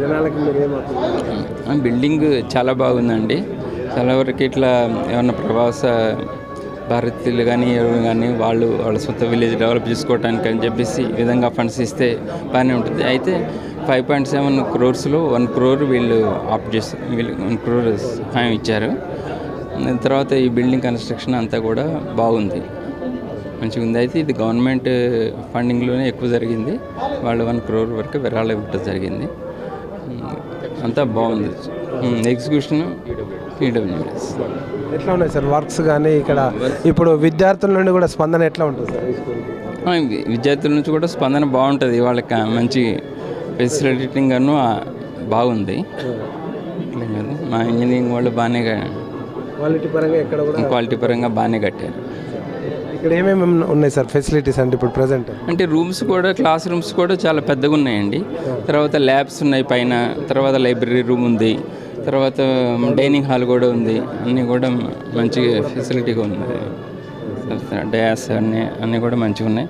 జనాలకి మీరు బిల్డింగ్ చాలా బాగుందండి. చాలా వరకు ఇట్లా ఏమన్నా ప్రవాస భారతీయులు కానీ ఎవరు కానీ వాళ్ళు వాళ్ళ సొంత విలేజ్ డెవలప్ చేసుకోవడానికి అని చెప్పేసి ఈ విధంగా ఫండ్స్ ఇస్తే బాగానే ఉంటుంది. అయితే ఫైవ్ పాయింట్ సెవెన్ క్రోర్స్లో వన్ క్రోర్ వీళ్ళు ఆప్ట్ చేసి వీళ్ళు వన్ క్రోర్ సహాయం ఇచ్చారు. తర్వాత ఈ బిల్డింగ్ కన్స్ట్రక్షన్ అంతా కూడా బాగుంది. మంచిగా ఉంది. అయితే ఇది గవర్నమెంట్ ఫండింగ్లోనే ఎక్కువ జరిగింది. వాళ్ళు వన్ క్రోర్ వరకు విరాళం ఇవ్వడం జరిగింది. అంతా బాగుంది. Execution PWS. ఎట్లా ఉన్నాయి సార్ వర్క్స్ కానీ ఇక్కడ? ఇప్పుడు విద్యార్థుల నుండి కూడా స్పందన ఎట్లా ఉంటుంది సార్? విద్యార్థుల నుంచి కూడా స్పందన బాగుంటుంది. వాళ్ళకి మంచి ఫెసిలిటేటింగ్ అను బాగుంది. మా ఇంజనీరింగ్ వాళ్ళు బాగానే క్వాలిటీ పరంగా ఎక్కడ కూడా క్వాలిటీ పరంగా బాగానే కట్టారు. ఇక్కడ ఏమేమి ఉన్నాయి సార్ ఫెసిలిటీస్ అంటే ఇప్పుడు ప్రజెంట్ అంటే రూమ్స్ కూడా క్లాస్ రూమ్స్ కూడా చాలా పెద్దగా ఉన్నాయండి. తర్వాత ల్యాబ్స్ ఉన్నాయి పైన తర్వాత లైబ్రరీ రూమ్ ఉంది తర్వాత డైనింగ్ హాల్ కూడా ఉంది. అన్నీ కూడా మంచి ఫెసిలిటీగా ఉంది డ్యాస్ అన్నీ అన్నీ కూడా మంచిగా ఉన్నాయి.